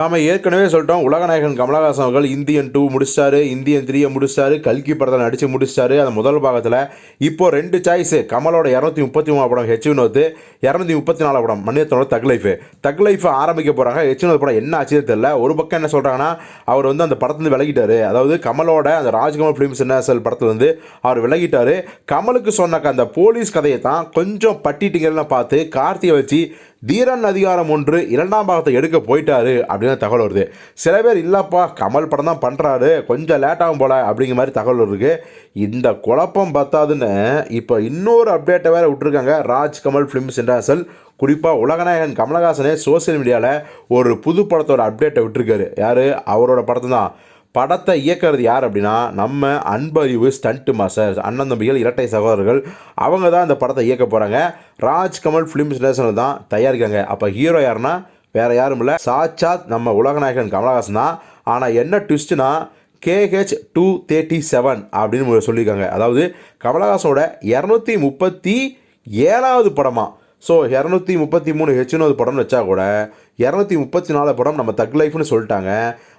நாம் ஏற்கனவே சொல்லிட்டோம் உலகநாயகன் கமலஹாசன் அவர்கள் இந்தியன் டூ முடிச்சிட்டாரு இந்தியன் த்ரீயை முடிச்சிட்டாரு கல்கி படத்தை நடித்து முடிச்சிட்டாரு. அந்த முதல் பாகத்தில் இப்போ ரெண்டு சாய்ஸு கமலோட இரநூத்தி முப்பத்தி மூணு படம் ஹெச் வினோத் இரநூத்தி முப்பத்தி நாலு படம் மணியத்தோட தக் லைஃப் தக் லைஃப் ஆரம்பிக்க போகிறாங்க ஹெச் வினோத் படம் என்ன ஆச்சுன்னு தெரியல. ஒரு பக்கம் என்ன சொல்கிறாங்கன்னா அவர் வந்து அந்த படத்துலேருந்து விலகிட்டாரு. அதாவது கமலோட அந்த ராஜ்கமல் ஃபிலிம்ஸ் என்ன படத்துலேருந்து அவர் விலகிட்டாரு. கமலுக்கு சொன்ன அந்த போலீஸ் கதையை தான் கொஞ்சம் பட்டிட்டிங்கன்னு பார்த்து கார்த்தியை வச்சு தீரன் அதிகாரம் ஒன்று இரண்டாம் பாகத்தை எடுக்க போயிட்டாரு அப்படின்னு தகவல் வருது. சில பேர் இல்லைப்பா கமல் படம் தான் பண்ணுறாரு கொஞ்சம் லேட்டாகும் போல அப்படிங்கிற மாதிரி தகவல் இருக்கு இந்த குழப்பம் பத்தாதுன்னு இப்போ இன்னொரு அப்டேட்டை வேற விட்டுருக்காங்க. ராஜ் கமல் ஃபிலிம்ஸ் இன்டர்நேஷனல் குறிப்பாக உலகநாயகன் கமலஹாசனே சோஷியல் மீடியாவில் ஒரு புது படத்தோட அப்டேட்டை விட்டுருக்காரு. யார்? அவரோட படத்தை தான் படத்தை இயக்கிறது யார் அப்படின்னா நம்ம அன்பறிவு ஸ்டண்ட் மாஸ்டர் அண்ணன் தம்பிகள் இரட்டை சகோதரர்கள். அவங்க தான் இந்த படத்தை இயக்க போகிறாங்க ராஜ் கமல் ஃபிலிம்ஸ் நேஷனல் தான் தயாரிக்காங்க அப்போ ஹீரோ யாருன்னா வேறு யாரும் இல்லை. சாட்சாத் நம்ம உலகநாயகன் கமலஹாசன் தான். ஆனால் என்ன ட்விஸ்ட்னா கேஹெச் டூ தேர்ட்டி செவன் அப்படின்னு சொல்லியிருக்காங்க. அதாவது கமலஹாசனோட இரநூத்தி முப்பத்தி ஏழாவது படமா? ஸோ இரநூத்தி முப்பத்தி மூணு ஹெச்னோது படம்னு வச்சா கூட இரநூத்தி முப்பத்தி நாலு படம் நம்ம தக் லைஃப்னு சொல்லிட்டாங்க.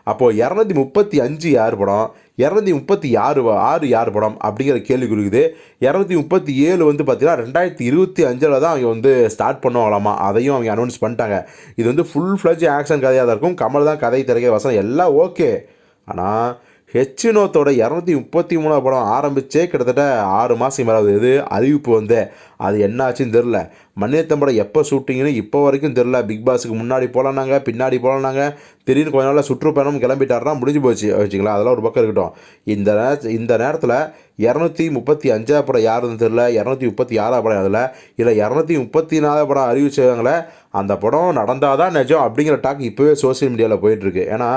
அப்போது இரநூத்தி முப்பத்தி அஞ்சு யார் படம்? இரநூத்தி முப்பத்தி ஆறு ஆறு யார் படம்? அப்படிங்கிற கேள்வி குறிக்குது இரநூத்தி முப்பத்தி ஏழு வந்து பார்த்தீங்கன்னா ரெண்டாயிரத்தி இருபத்தி அஞ்சில் தான் அவங்க வந்து ஸ்டார்ட் பண்ணுவாங்களாமா? அதையும் அவங்க அனௌன்ஸ் பண்ணிட்டாங்க. இது வந்து ஃபுல் ஃப்ளஜ் ஆக்ஷன் கதையாக தான் இருக்கும். கமல் தான் கதை திரைக்க வசனம். எல்லாம் ஓகே ஆனால் ஹெச்னோத்தோட இரநூத்தி முப்பத்தி மூணாவது படம் ஆரம்பித்தே கிட்டத்தட்ட ஆறு மாதம் மேலாவது இது அறிவிப்பு வந்து. அது என்ன ஆச்சுன்னு தெரில மணியத்தம் படம் எப்போ ஷூட்டிங்னு இப்போ வரைக்கும் தெரில பிக் பாஸுக்கு முன்னாடி போகலானாங்க பின்னாடி போகலான்னாங்க திடீர்னு கொஞ்ச நாளில் சுற்றுப்பயணம் கிளம்பிட்டாருன்னா முடிஞ்சு போச்சு. வச்சுக்கலாம் அதெல்லாம் ஒரு பக்கம் இருக்கட்டும். இந்த நேர இந்த நேரத்தில் இரநூத்தி முப்பத்தி அஞ்சாவது படம் யாருன்னு தெரில இரநூத்தி முப்பத்தி ஆறாவது படம் அதில் இல்லை இரநூத்தி முப்பத்தி நாலாவது படம் அறிவிச்சவங்கள அந்த படம் நடந்தால் தான் நிஜம் அப்படிங்கிற டாக் இப்போவே சோஷியல் மீடியாவில் போயிட்டுருக்கு ஏன்னா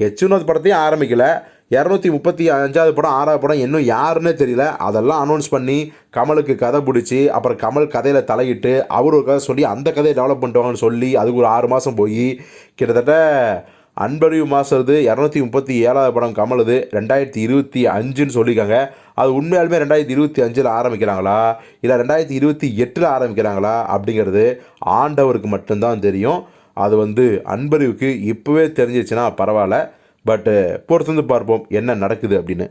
ஹெச்னோத் படத்தையும் ஆரம்பிக்கலை. இரநூத்தி முப்பத்தி அஞ்சாவது படம் ஆறாவது படம் இன்னும் யாருன்னே தெரியல. அதெல்லாம் அனௌன்ஸ் பண்ணி கமலுக்கு கதை பிடிச்சி அப்புறம் கமல் கதையில் தலையிட்டு அவர் ஒரு கதை சொல்லி அந்த கதையை டெவலப் பண்ணிட்டுவாங்கன்னு சொல்லி அதுக்கு ஒரு ஆறு மாதம் போய் கிட்டத்தட்ட அன்பறிவு மாசது இரநூத்தி முப்பத்தி ஏழாவது படம் கமலுது ரெண்டாயிரத்தி இருபத்தி அஞ்சுன்னு சொல்லியிருக்காங்க. அது உண்மையாலுமே ரெண்டாயிரத்தி இருபத்தி அஞ்சில் ஆரம்பிக்கிறாங்களா? இல்லை ரெண்டாயிரத்தி இருபத்தி எட்டில் ஆரம்பிக்கிறாங்களா? அப்படிங்கிறது ஆண்டவருக்கு மட்டும்தான் தெரியும். அது வந்து அன்பறிவுக்கு இப்போவே தெரிஞ்சிச்சுன்னா பரவாயில்ல. பட்டு uh, பொறுத்து வந்து பார்ப்போம் என்ன நடக்குது அப்படின்னு.